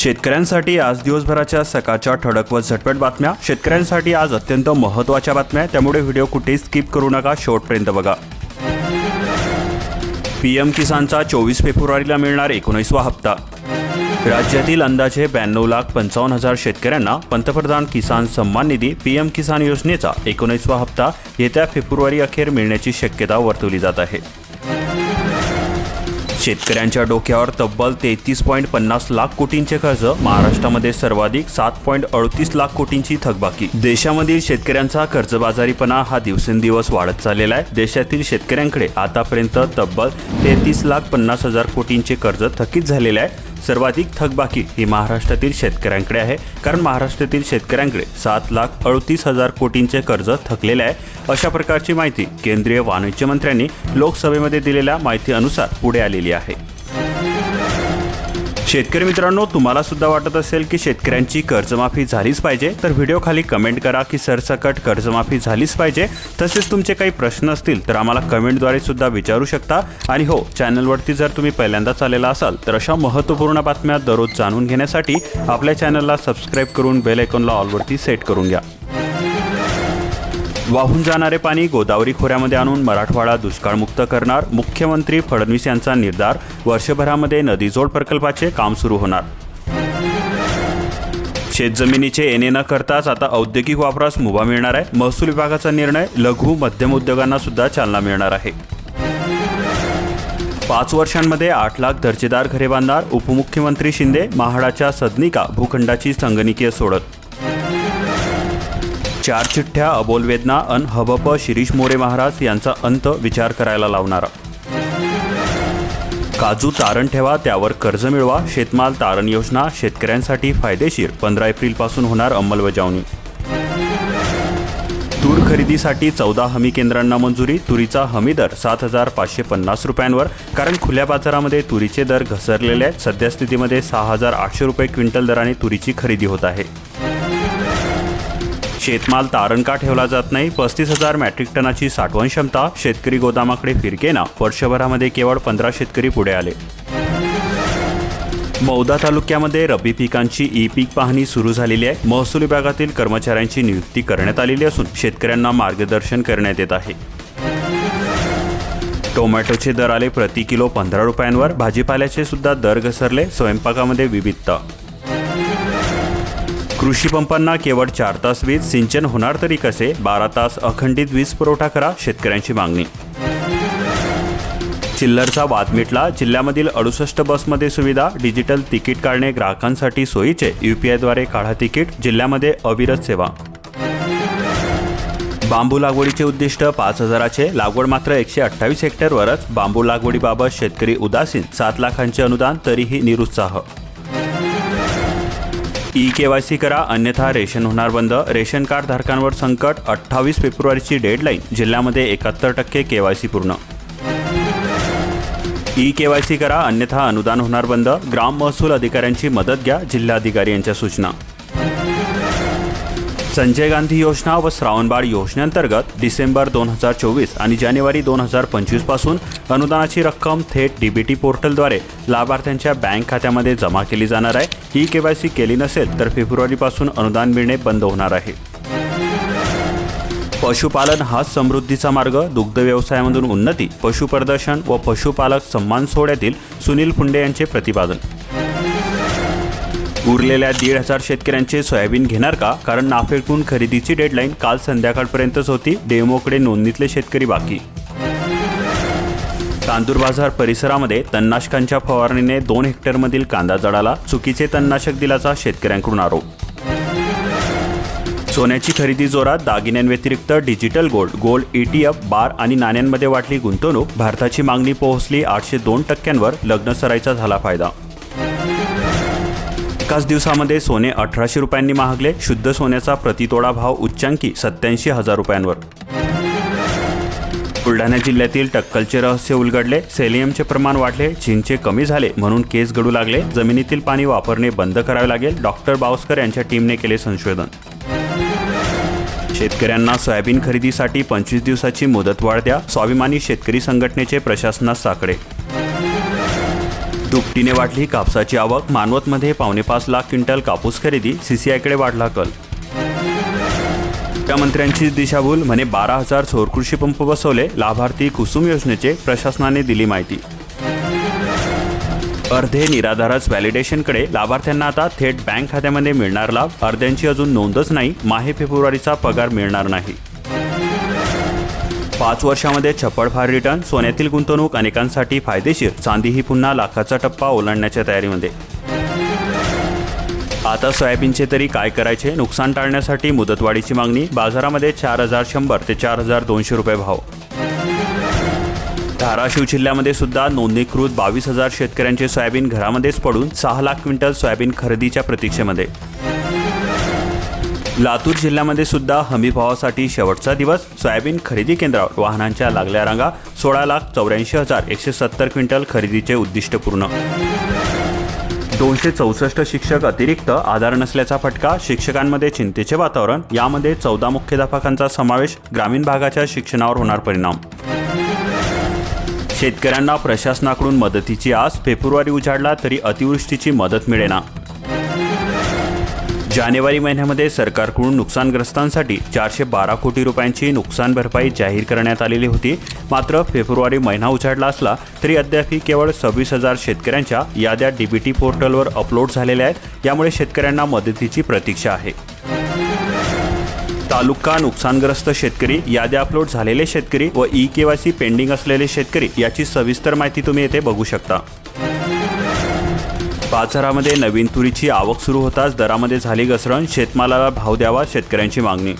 शेतकऱ्यांसाठी आज दिवसभराच्या सकाळच्या ठळक व झटपट बातम्या. शेतकऱ्यांसाठी आज अत्यंत महत्त्वाच्या बातम्या त्यामुळे व्हिडिओ कुठेही स्किप करू नका शेवटपर्यंत बघा. पीएम किसानचा चोवीस फेब्रुवारीला मिळणार एकोणीसवा हप्ता. राज्यातील अंदाजे ब्याण्णव लाख पंचावन्न हजार शेतकऱ्यांना पंतप्रधान किसान सन्मान निधी पीएम किसान योजनेचा एकोणीसवा हप्ता येत्या फेब्रुवारी अखेर मिळण्याची शक्यता वर्तवली जात आहे. शेतकऱ्यांच्या डोक्यावर तब्बल तेहतीस पॉईंट पन्नास लाख कोटींचे कर्ज महाराष्ट्रामध्ये सर्वाधिक सात पॉईंट अडतीस लाख कोटींची थकबाकी. देशामधील शेतकऱ्यांचा कर्जबाजारीपणा हा दिवसेंदिवस वाढत चाललेला आहे. देशातील शेतकऱ्यांकडे आतापर्यंत तब्बल तेहतीस लाख पन्नास हजार कोटींचे कर्ज थकीत झालेले आहे. सर्वाधिक थकबाकी ही महाराष्ट्रातील शेतकऱ्यांकडे आहे. कारण महाराष्ट्रातील शेतकऱ्यांकडे सात लाख अडतीस हजार कोटींचे कर्ज थकलेले आहे. अशा प्रकारची माहिती केंद्रीय वाणिज्य मंत्र्यांनी लोकसभेमध्ये दिलेल्या माहितीनुसार पुढे आलेली आहे. शेतकरी मित्रांनो तुम्हाला सुद्धा वाटत असेल की शेतकऱ्यांची कर्जमाफी झालीच पाहिजे. तर व्हिडिओ खाली कमेंट करा की सरसकट कर्जमाफी झालीच पाहिजे. तसेच तुमचे काही प्रश्न असतील तर आम्हाला कमेंटद्वारे सुद्धा विचारू शकता. आणि हो चॅनलवरती जर तुम्ही पहिल्यांदाच आलेला असाल तर अशा महत्त्वपूर्ण बातम्या दररोज जाणून घेण्यासाठी आपल्या चॅनलला सबस्क्राईब करून बेल आयकॉनला ऑलवरती सेट करून घ्या. वाहून जाणारे पाणी गोदावरी खोऱ्यामध्ये आणून मराठवाडा दुष्काळमुक्त करणार. मुख्यमंत्री फडणवीस यांचा निर्धार वर्षभरामध्ये नदीजोड प्रकल्पाचे काम सुरू होणार. शेतजमिनीचे एने न करताच आता औद्योगिक वापरास मुभा मिळणार आहे. महसूल विभागाचा निर्णय लघु मध्यम उद्योगांना सुद्धा चालना मिळणार आहे. पाच वर्षांमध्ये आठ लाख दर्जेदार घरे बांधणार. उपमुख्यमंत्री शिंदे महाडाच्या सदनिका भूखंडाची संगणकीय सोडत चार चिठ्ठ्या अबोल वेदना अन हबप शिरीष मोरे महाराज यांचा अंत विचार करायला लावणारा. काजू तारण ठेवा त्यावर कर्ज मिळवा शेतमाल तारण योजना शेतकऱ्यांसाठी फायदेशीर पंधरा एप्रिलपासून होणार अंमलबजावणी. तूर खरेदीसाठी चौदा हमी केंद्रांना मंजुरी तुरीचा हमी दर सात हजार पाचशे पन्नास रुपयांवर कारण खुल्या बाजारामध्ये तुरीचे दर घसरलेले आहेत सद्यस्थितीमध्ये सहा हजार आठशे रुपये क्विंटल दराने तुरीची खरेदी होत आहे. शेतमाल तारण का ठेवला जात नाही? पस्तीस हजार मॅट्रिक टनाची साठवण क्षमता शेतकरी गोदामाकडे फिरकेना. वर्षभरामध्ये केवळ पंधरा शेतकरी पुढे आले. मौदा तालुक्यामध्ये रब्बी पिकांची ई पीक पाहणी सुरू झालेली आहे. महसूल विभागातील कर्मचाऱ्यांची नियुक्ती करण्यात आलेली असून शेतकऱ्यांना मार्गदर्शन करण्यात येत आहे. टोमॅटोचे दर आले प्रति किलो पंधरा रुपयांवर. भाजीपाल्याचे सुद्धा दर घसरले. स्वयंपाकामध्ये विविधता कृषी पंपांना केवळ चार तास वीज सिंचन होणार तरी कसे? बारा तास अखंडित वीज पुरवठा करा शेतकऱ्यांची मागणी. चिल्लरचा वाद मिटला. जिल्ह्यामधील अडुसष्ट बसमध्ये सुविधा डिजिटल तिकीट काढणे ग्राहकांसाठी सोयीचे. युपीआयद्वारे काढा तिकीट जिल्ह्यामध्ये अविरत सेवा. बांबू लागवडीचे उद्दिष्ट पाच हजाराचे. लागवड मात्र एकशे अठ्ठावीस हेक्टरवरच. बांबू लागवडीबाबत शेतकरी उदासीन. सात लाखांचे अनुदान तरीही निरुत्साह. ई के वाय सी करा अन्यथा रेशन होणार बंद. रेशन कार्ड धारकांवर संकट अठ्ठावीस फेब्रुवारीची डेडलाईन. जिल्ह्यामध्ये एकाहत्तर टक्के के वाय सी पूर्ण. ई के वाय सी करा अन्यथा अनुदान होणार बंद. ग्राम महसूल अधिकाऱ्यांची मदत घ्या जिल्हाधिकारी यांच्या सूचना. संजय गांधी योजना व श्रावणबाळ योजनेअंतर्गत डिसेंबर दोन हजार चोवीस आणि जानेवारी दोन हजार पंचवीसपासून अनुदानाची रक्कम थेट डीबीटी पोर्टलद्वारे लाभार्थ्यांच्या बँक खात्यामध्ये जमा केली जाणार आहे. ई केवायसी केली नसेल तर फेब्रुवारीपासून अनुदान मिळणे बंद होणार आहे. पशुपालन हाच समृद्धीचा मार्ग. दुग्ध व्यवसायामधून उन्नती पशुप्रदर्शन व पशुपालक सन्मान सोहळ्यातील सुनील फुंडे यांचे प्रतिपादन उरलेल्या दीड हजार शेतकऱ्यांचे सोयाबीन घेणार का? कारण नाफेडकडून खरेदीची डेडलाईन काल संध्याकाळपर्यंतच होती. डेमोकडे नोंदणीतले शेतकरी बाकी. तांदूर बाजार परिसरामध्ये तणनाशकांच्या फवारणीने दोन हेक्टरमधील कांदा जडाला चुकीचे तणनाशक दिल्याचा शेतकऱ्यांकडून आरोप. सोन्याची खरेदी जोरात. दागिन्यांव्यतिरिक्त digital gold gold ETF bar आणि नाण्यांमध्ये वाढली गुंतवणूक. भारताची मागणी पोहोचली आठशे दोन टक्क्यांवर. लग्नसराईचा झाला फायदा. एकाच दिवसामध्ये सोने अठराशे रुपयांनी महागले शुद्ध सोन्याचा प्रतितोडा भाव उच्चांकी सत्याऐंशी हजार रुपयांवर. बुलढाणा जिल्ह्यातील टक्कलचे रहस्य उलगडले सेलियमचे प्रमाण वाढले झिंकचे कमी झाले म्हणून केस गडू लागले जमिनीतील पाणी वापरणे बंद करावे लागेल डॉक्टर बावस्कर यांच्या टीमने केले संशोधन. शेतकऱ्यांना सोयाबीन खरेदीसाठी पंचवीस दिवसाची मुदतवाढ द्या स्वाभिमानी शेतकरी संघटनेचे प्रशासनास साकडे. दुपटीने वाढली कापसाची आवक मानवतमध्ये पावणेपाच लाख क्विंटल कापूस खरेदी सीसीआयकडे वाढला कल. मुख्यमंत्र्यांची दिशाभूल म्हणे बारा हजार सौर कृषी पंप बसवले लाभार्थी कुसुम योजनेचे प्रशासनाने दिली माहिती. अर्धे निराधारच व्हॅलिडेशनकडे लाभार्थ्यांना आता थेट बँक खात्यामध्ये मिळणार लाभ अर्ध्यांची अजून नोंदच नाही माहे फेब्रुवारीचा पगार मिळणार नाही. पाच वर्षामध्ये छप्पडफार रिटर्न सोन्यातील गुंतवणूक अनेकांसाठी फायदेशीर. चांदी ही पुन्हा लाखाचा टप्पा ओलांडण्याच्या तयारीमध्ये. आता सोयाबीनचे तरी काय करायचे? नुकसान टाळण्यासाठी मुदतवाढीची मागणी बाजारामध्ये चार हजार शंभर ते चार हजार दोनशे रुपये भाव. धाराशिव जिल्ह्यामध्ये सुद्धा नोंदणीकृत बावीस हजार शेतकऱ्यांचे सोयाबीन घरामध्येच पडून सहा लाख क्विंटल सोयाबीन खरेदीच्या प्रतीक्षेमध्ये. लातूर जिल्ह्यामध्ये सुद्धा हमीभावासाठी शेवटचा दिवस. सोयाबीन खरेदी केंद्रावर वाहनांच्या लागल्या रांगा सोळा लाख चौऱ्याऐंशी हजार एकशे सत्तर क्विंटल खरेदीचे उद्दिष्ट पूर्ण. दोनशे चौसष्ट शिक्षक अतिरिक्त आधार नसल्याचा फटका शिक्षकांमध्ये चिंतेचे वातावरण यामध्ये चौदा मुख्याध्यापकांचा समावेश ग्रामीण भागाच्या शिक्षणावर होणार परिणाम. शेतकऱ्यांना प्रशासनाकडून मदतीची आस फेब्रुवारी उजाडला तरी अतिवृष्टीची मदत मिळेना. जानेवारी महिन्यामध्ये सरकारकडून नुकसानग्रस्तांसाठी चारशे बारा कोटी रुपयांची नुकसान भरपाई जाहीर करण्यात आलेली होती. मात्र फेब्रुवारी महिना उजाडला असला तरी अद्यापही केवळ सव्वीस हजार शेतकऱ्यांच्या याद्या डीबीटी पोर्टलवर अपलोड झालेल्या आहेत. यामुळे शेतकऱ्यांना मदतीची प्रतीक्षा आहे. तालुका नुकसानग्रस्त शेतकरी याद्या अपलोड झालेले शेतकरी व ई केवायसी पेंडिंग असलेले शेतकरी याची सविस्तर माहिती तुम्ही येथे बघू शकता. बाजारामध्ये नवीन तुरीची आवक सुरू होताच दरामध्ये झाली घसरण. शेतमालाला भाव द्यावा शेतकऱ्यांची मागणी.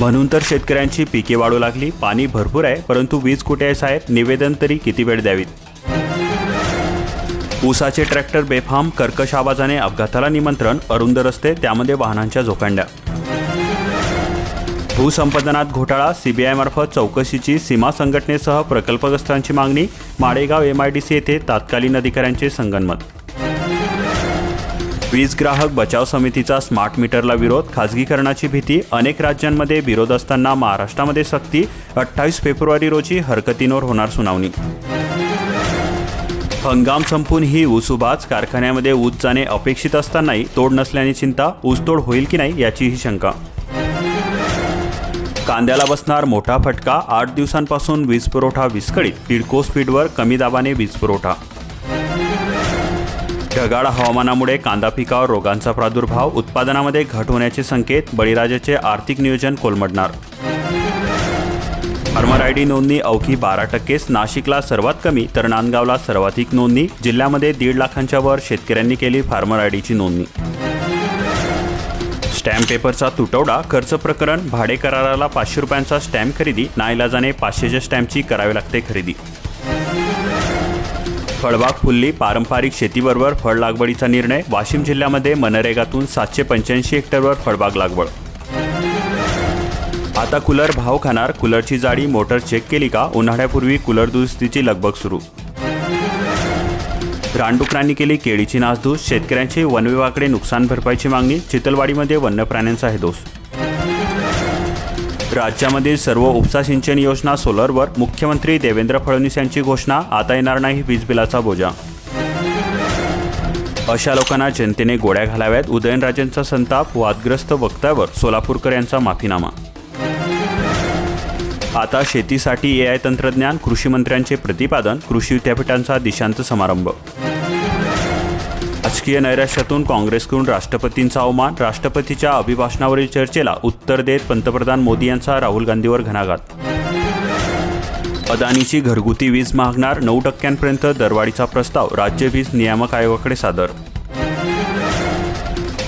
म्हणून तर शेतकऱ्यांची पिके वाढू लागली. पाणी भरपूर आहे परंतु वीज कुठे आहे साहेब? निवेदन तरी किती वेळ द्यावीत? ऊसाचे ट्रॅक्टर बेफाम कर्कश आवाजाने अपघाताला निमंत्रण अरुंद रस्ते त्यामध्ये वाहनांच्या झोकांड्या भूसंपादनात घोटाळा सीबीआयमार्फत चौकशीची सीमा संघटनेसह प्रकल्पग्रस्तांची मागणी माडेगाव एमआयडीसी येथे तात्कालीन अधिकाऱ्यांचे संगनमत. वीज ग्राहक बचाव समितीचा स्मार्ट मीटरला विरोध खाजगीकरणाची भीती अनेक राज्यांमध्ये विरोध असताना महाराष्ट्रामध्ये सक्ती अठ्ठावीस फेब्रुवारी रोजी हरकतींवर होणार सुनावणी. हंगाम संपून ही ऊस उभाच कारखान्यामध्ये ऊस जाणे अपेक्षित असतानाही तोड नसल्याने चिंता ऊसतोड होईल की नाही याचीही शंका. कांद्याला बसणार मोठा फटका आठ दिवसांपासून वीज पुरवठा विस्कळीत पिडको स्पीडवर कमी दाबाने वीज पुरवठा. ढगाळ हवामानामुळे कांदा पिकावर रोगांचा प्रादुर्भाव उत्पादनामध्ये घट होण्याचे संकेत बळीराजाचे आर्थिक नियोजन कोलमडणार. फार्मर आय डी नोंदणी अवघी बारा टक्केच नाशिकला सर्वात कमी तर नांदगावला सर्वाधिक नोंदणी जिल्ह्यामध्ये दीड लाखांच्या वर शेतकऱ्यांनी केली फार्मर आय डीची नोंदणी. स्टॅम्प पेपरचा तुटवडा खर्च प्रकरण भाडे कराराला पाचशे रुपयांचा स्टॅम्प खरेदी नाईलाजाने पाचशेच्या स्टॅम्पची करावी लागते खरेदी. फळबाग फुल्ली पारंपरिक शेतीबरोबर फळ लागवडीचा निर्णय वाशिम जिल्ह्यामध्ये मनरेगातून सातशे पंच्याऐंशी हेक्टरवर फळबाग लागवड. आता कूलर भाव खाणार कूलरची जाडी मोटर चेक केली का? उन्हाळ्यापूर्वी कूलर दुरुस्तीची लगबग सुरू. रानडुकरांनी केली केळीची नासधूस शेतकऱ्यांची वनविभागाकडे नुकसान भरपाईची मागणी चितलवाडीमध्ये वन्य प्राण्यांचा आहे दोष. राज्यामधील सर्व उपसा सिंचन योजना सोलरवर मुख्यमंत्री देवेंद्र फडणवीस यांची घोषणा आता येणार नाही वीज बिलाचा बोजा. अशा लोकांना जनतेने गोळ्या घालाव्यात उदयनराजेंचा संताप वादग्रस्त वक्त्यावर सोलापूरकर यांचा माफीनामा. आता शेतीसाठी ए आय तंत्रज्ञान कृषी मंत्र्यांचे प्रतिपादन कृषी विद्यापीठांचा दिशांत समारंभ. राजकीय नैराश्यातून काँग्रेसकडून राष्ट्रपतींचा अवमान राष्ट्रपतीच्या अभिभाषणावरील चर्चेला उत्तर देत पंतप्रधान मोदी यांचा राहुल गांधीवर घणाघात. अदानीची घरगुती वीज मागणार नऊ टक्क्यांपर्यंत दरवाढीचा प्रस्ताव राज्य वीज नियामक आयोगाकडे सादर